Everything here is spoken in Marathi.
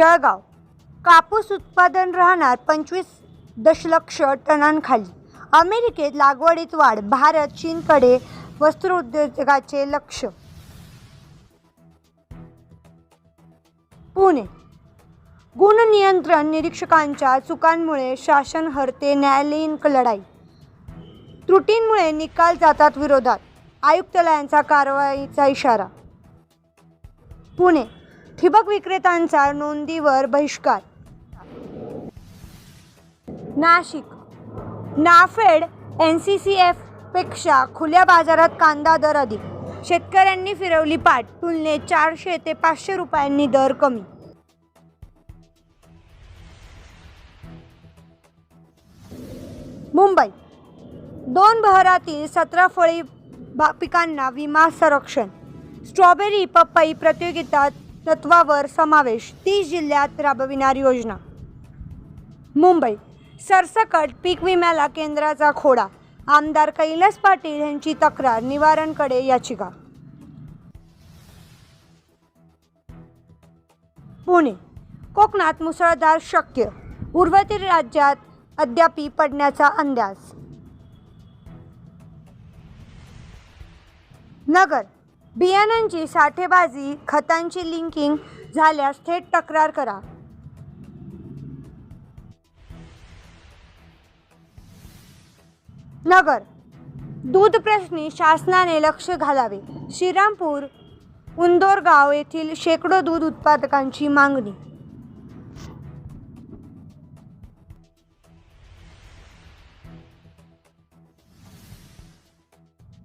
जळगाव. कापूस उत्पादन राहणार पंचवीस दशलक्ष टनांखाली. अमेरिकेत लागवडीत वाढ भारत चीनकडे वस्त्रोद्योगाचे लक्ष. पुणे. गुणनियंत्रण निरीक्षकांच्या चुकांमुळे शासन हरते न्यायालयीन लढाई. त्रुटींमुळे निकाल जातात विरोधात. आयुक्तालयांचा कारवाईचा इशारा. पुणे. ठिबक विक्रेत्यांचा नोंदीवर बहिष्कार. Nashik. NAFED N C C एफपेक्षा खुल्या बाजारात कांदा दर अधिक. शेतकऱ्यांनी फिरवली पाठ तुलनेत चारशे ते पाचशे रुपयांनी दर कमी. मुंबई. दोन बहरातील सतरा फळी पिकांना विमा संरक्षण. स्ट्रॉबेरी पपई प्रतियोगितात तत्वावर समावेश. तीस जिल्ह्यात राबविणार योजना. मुंबई. सरसकट पीक विम्याला केंद्राचा खोडा. आमदार कैलास पाटील यांची तक्रार निवारणकडे याचिका. पुणे. कोकणात मुसळधार शक्य. उर्वरित राज्यात अद्यापी पडण्याचा अंदाज. नगर. बियाणांची साठेबाजी खतांची लिंकिंग झाल्यास थेट तक्रार करा. नगर. दूध प्रश्नी शासनाने लक्ष घालावे. श्रीरामपूर उंदोरगाव येथील शेकडो दूध उत्पादकांची मागणी